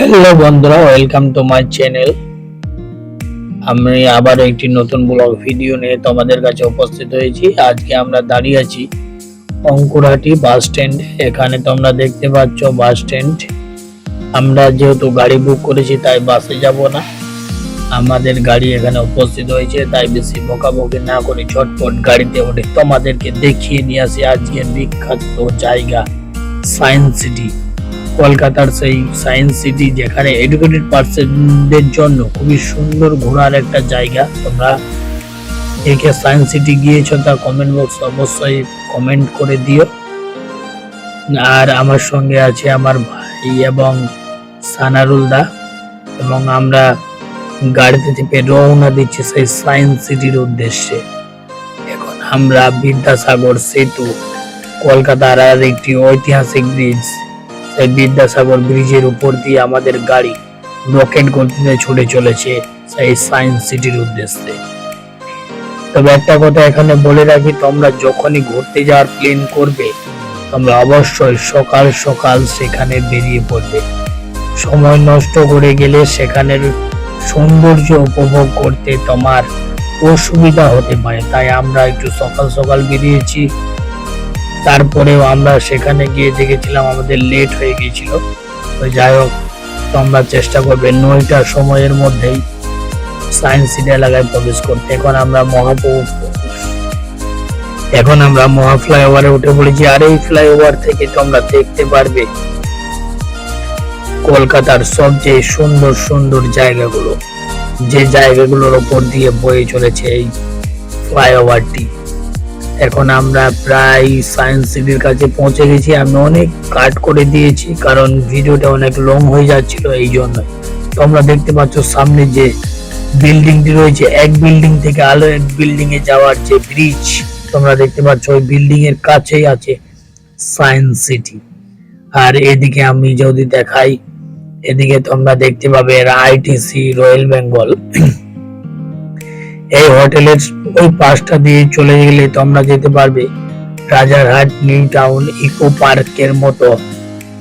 Hello বন্ধুরা welcome to my channel আমি আবার একটি নতুন ব্লগ ভিডিও নিয়ে তোমাদের কাছে উপস্থিত হয়েছি। আজকে আমরা দাঁড়িয়ে আছি অঙ্কুরহাটি বাস স্ট্যান্ড এখানে তোমরা দেখতে পাচ্ছ বাস স্ট্যান্ড আমরা যেহেতু গাড়ি বুক করেছি, তাই বাসে যাব না। আমাদের গাড়ি এখানে উপস্থিত হয়েছে, তাই বেশি বকাবকি না করে ঝটপট গাড়িতে উঠে তোমাদেরকে দেখিয়ে নিয়ে আসি আজকের বিখ্যাত জায়গা সায়েন্স সিটি কলকাতার সেই সায়েন্স সিটি যেখানে এডুকেটেড পার্সনদের জন্য খুবই সুন্দর ঘোরার একটা জায়গা। তোমরা একে সায়েন্স সিটি গিয়েছো তা কমেন্ট বক্স অবশ্যই কমেন্ট করে দিও। আর আমার সঙ্গে আছে আমার ভাই এবং সানারুল দা এবং আমরা গাড়িতে চেপে রওনা দিচ্ছি সেই সায়েন্স সিটির উদ্দেশ্যে। এখন আমরা বিদ্যাসাগর সেতু, কলকাতার আর একটি ঐতিহাসিক ব্রিজ সেই বিদ্যাসাগর ব্রিজের উপর দিয়ে আমাদের গাড়ি রকেট গতিতে ছুটে চলেছে সেই সায়েন্স সিটির উদ্দেশ্যে। তবে একটা কথা এখানে বলে রাখি, তোমরা যখনই ঘুরতে যাওয়ার প্ল্যান করবে, তোমরা অবশ্যই সকাল সকাল সেখানে বেরিয়ে পড়বে। সময় নষ্ট করে গেলে সেখানের সৌন্দর্য উপভোগ করতে তোমার অসুবিধা হতে পারে। তাই আমরা একটু সকাল সকাল বেরিয়েছি তারপরেও আমরা সেখানে গিয়ে দেখেছিলাম আমাদের লেট হয়ে গিয়েছিল। তো যাই হোক, তোমরা চেষ্টা করবে নয়টার সময়ের মধ্যেই সায়েন্স সিটি এলাকায় প্রবেশ করতে। এখন আমরা মহাপু এখন আমরা মহা ফ্লাইওভারে উঠে পড়েছি। আর এই ফ্লাইওভার থেকে তোমরা দেখতে পারবে কলকাতার সবচেয়ে সুন্দর সুন্দর জায়গাগুলো। যে জায়গাগুলোর ওপর দিয়ে বয়ে চলেছে এই ফ্লাইওভারটি এখন আমরা প্রায় সায়েন্স সিটির কাছে পৌঁছে গেছি। আমি অনেক কাট করে দিয়েছি, কারণ ভিডিওটা অনেক লং হয়ে যাচ্ছিল এই জন্য। তোমরা দেখতে পাচ্ছ সামনে যে বিল্ডিংটি রয়েছে, এক বিল্ডিং থেকে আলো এক বিল্ডিং এ যাওয়ার যে ব্রিজ তোমরা দেখতে পাচ্ছ ওই বিল্ডিং এর কাছেই আছে সায়েন্স সিটি আর এদিকে আমি যদি দেখাই, এদিকে তোমরা দেখতে পাবে আইটিসি রয়্যাল বেঙ্গল এই হোটেলের ওই পাশটা দিয়ে চলে গেলে তোমরা যেতে পারবে। রাজারহাট, নিউ টাউন, ইকো পার্কের মতো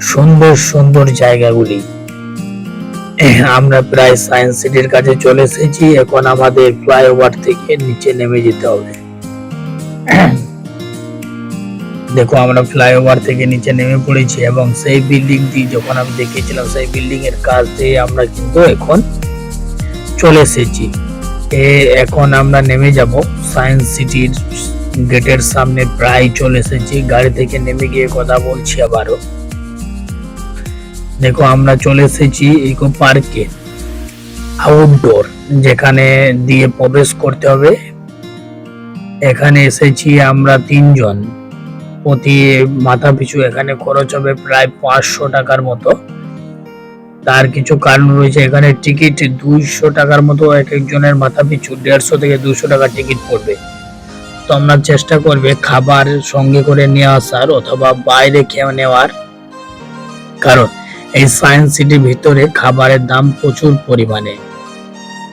সুন্দর সুন্দর জায়গাগুলি। আমরা প্রায় সায়েন্স সিটির কাছে চলে এসেছি। এখন আমাদের ফ্লাইওভার থেকে নিচে নেমে যেতে হবে। দেখো, আমরা ফ্লাইওভার থেকে নিচে নেমে পড়েছি এবং সেই বিল্ডিংটি যখন আমি দেখেছিলাম সেই বিল্ডিং এর কাছ দিয়ে আমরা কিন্তু এখন চলে এসেছি। এ এখন আমরা নেমে যাব সায়েন্স সিটির গেটের সামনে, প্রায় চলে এসেছি। গাড়ি থেকে নেমে গিয়ে কথা বলছি আবারও। দেখো, আমরা চলে এসেছি ইকো পার্কে আউটডোর যেখানে দিয়ে প্রবেশ করতে হবে। এখানে এসেছি আমরা তিনজন। প্রতি মাথা পিছু এখানে খরচ হবে প্রায় পাঁচশো টাকার মতো। তার কিছু কারণ রয়েছে। এখানে টিকিট দুইশো টাকার মতো এক একজনের মাথা পিছু, দেড়শো থেকে দুশো টাকা টিকিট পড়বে। তোমরা চেষ্টা করবে খাবার সঙ্গে করে নিয়ে আসার অথবা বাইরে খেয়ে নেওয়ার কারণ। এই সায়েন্স সিটির ভিতরে খাবারের দাম প্রচুর পরিমাণে।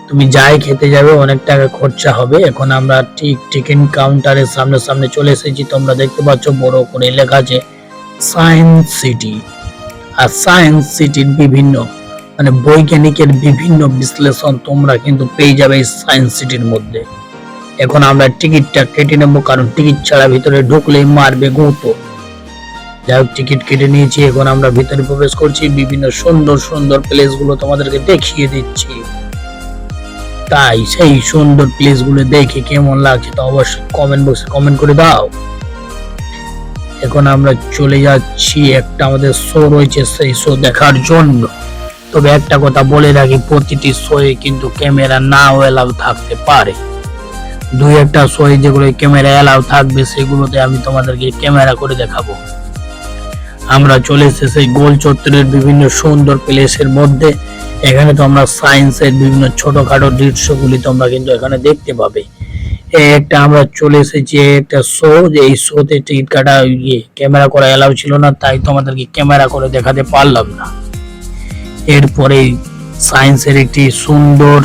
তুমি যাই খেতে যাবে, অনেক টাকা খরচা হবে। এখন আমরা ঠিক টিকিট কাউন্টারের সামনে সামনে চলে এসেছি। তোমরা দেখতে পাচ্ছ বড় করে লেখা আছে সায়েন্স সিটি। আর সায়েন্স সিটির বিভিন্ন মানে বৈজ্ঞানিকের বিভিন্ন বিশ্লেষণ তোমরা কিন্তু পেয়ে যাবে সায়েন্স সিটির মধ্যে। এখন আমরা টিকিটটা কেটে নেব, কারণ টিকিট ছাড়া ভিতরে ঢুকলেই মারবে গুঁতো। যাই হোক, টিকিট কেটে নিয়েছি, এখন আমরা ভিতরে প্রবেশ করছি, বিভিন্ন সুন্দর সুন্দর প্লেসগুলো তোমাদেরকে দেখিয়ে দিচ্ছি। তাই সেই সুন্দর প্লেসগুলো দেখে কেমন লাগছে তো অবশ্যই কমেন্ট বক্সে কমেন্ট করে দাও। এখন আমরা চলে যাচ্ছি, একটা আমাদের শো রয়েছে, সেই শো দেখার জন্য। তবে একটা কথা বলে রাখি, প্রতিটি শোয়ে কিন্তু ক্যামেরা নাও এলাও থাকতে পারে। দুই একটা শোয়ে যেগুলো ক্যামেরা এলাও থাকবে, সেগুলোতে আমি তোমাদেরকে ক্যামেরা করে দেখাবো। আমরা চলে এসেছি সেই গোল চত্বরের বিভিন্ন সুন্দর প্লেসের মধ্যে। এখানে তোমরা সায়েন্সের বিভিন্ন ছোটখাটো দৃশ্যগুলি তোমরা কিন্তু এখানে দেখতে পাবে। একটা আমরা চলে এসেছি একটা শো যে এই শোতে টিকিট কাটা ইয়ে ক্যামেরা করা এলাও ছিল না, তাই তোমাদেরকে ক্যামেরা করে দেখাতে পারলাম না। এরপরে সায়েন্সের একটি সুন্দর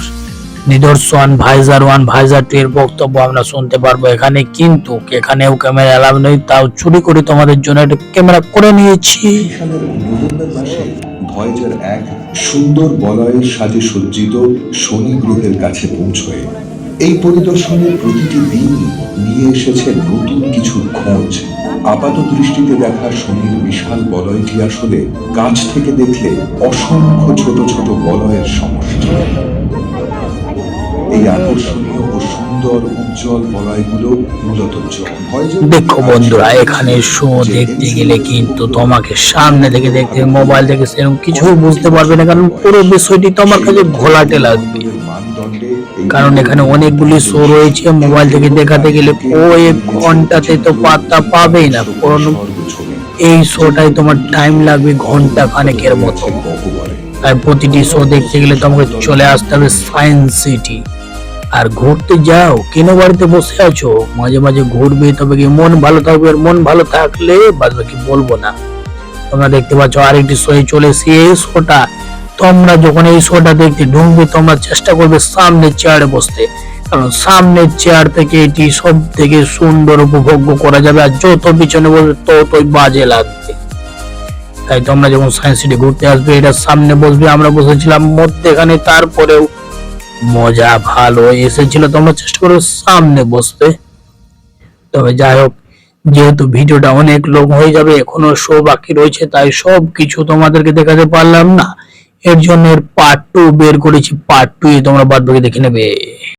নিদর্শন ভাইজার ওয়ান ভাইজার টু এর বক্তব্য আমরা শুনতে পারব এখানে, কিন্তু এখানেও ক্যামেরা এলাও নেই, তাও চুরি করে তোমাদের জন্য একটা ক্যামেরা করে নিয়েছি। ভয়েজার এক সুন্দর বলয়ের সাজে সজ্জিত শনি গ্রহের কাছে পৌঁছয় এই পরিদর্শনের প্রতিটি দিন নিয়ে এসেছে নতুন কিছু খোঁজ। আপাত দৃষ্টিতে দেখা শনির বিশাল বলয়টি আসলে কাছ থেকে দেখলে অসংখ্য ছোট ছোট বলয়ের সমষ্টি। এই আকর্ষণীয় ও সুন্দর উজ্জ্বল বলয়গুলো মূলত দেখো বন্ধুরা, এখানে শো দেখতে গেলে কিন্তু তোমাকে সামনে থেকে দেখতে, মোবাইল থেকে সেরকম কিছু বুঝতে পারবে না, কারণ পুরো বিষয়টি তোমার কাছে ঘোলাটে লাগবে। কারণ এখানে অনেকগুলি শো রয়েছে মোবাইল থেকে দেখাতে গেলে কয়েক ঘন্টাতে তো পাত্তা পাবেই না। সর্বছবি এই শোটাই তোমার টাইম লাগবে ঘণ্টা খানেকের মতো। তাই প্রতিটি শো দেখতে গেলে তোমাকে চলে আসতে হবে সায়েন্স সিটি আর ঘুরতে যাও কেন বাড়িতে বসে আছো, মাঝে মাঝে ঘুরবে, তবে কি মন ভালো থাকবে? আর মন ভালো থাকলে বাদ বাকি বলব না। তোমরা দেখতে পাচ্ছ আরেকটি শো চলে এসে শোটা তোমরা যখন এই শোটা দেখতে ঢুকবে, তোমরা চেষ্টা করবে সামনের চেয়ারে বসতে। কারণ সামনের চেয়ার থেকে এটি সব থেকে সুন্দর উপভোগ্য করা যাবে, আর যত পিছনে বসবে, ততই বাজে লাগবে। তাই তোমরা যখন সায়েন্স সিটি ঘুরতে আসবে, এটা সামনে বসবে, আমরা বসেছিলাম মধ্যেখানে, তারপরেও মজা ভালো এসেছিল। তোমরা চেষ্টা করো সামনে বসবে তবে যাই হোক, যেহেতু ভিডিওটা অনেক লোক হয়ে যাবে, এখনও শো বাকি রয়েছে, তাই সব কিছু তোমাদেরকে দেখাতে পারলাম না। এর জন্য এর পার্ট টু বের করেছি পার্ট টু তোমরা বাদ বাকি দেখে নেবে।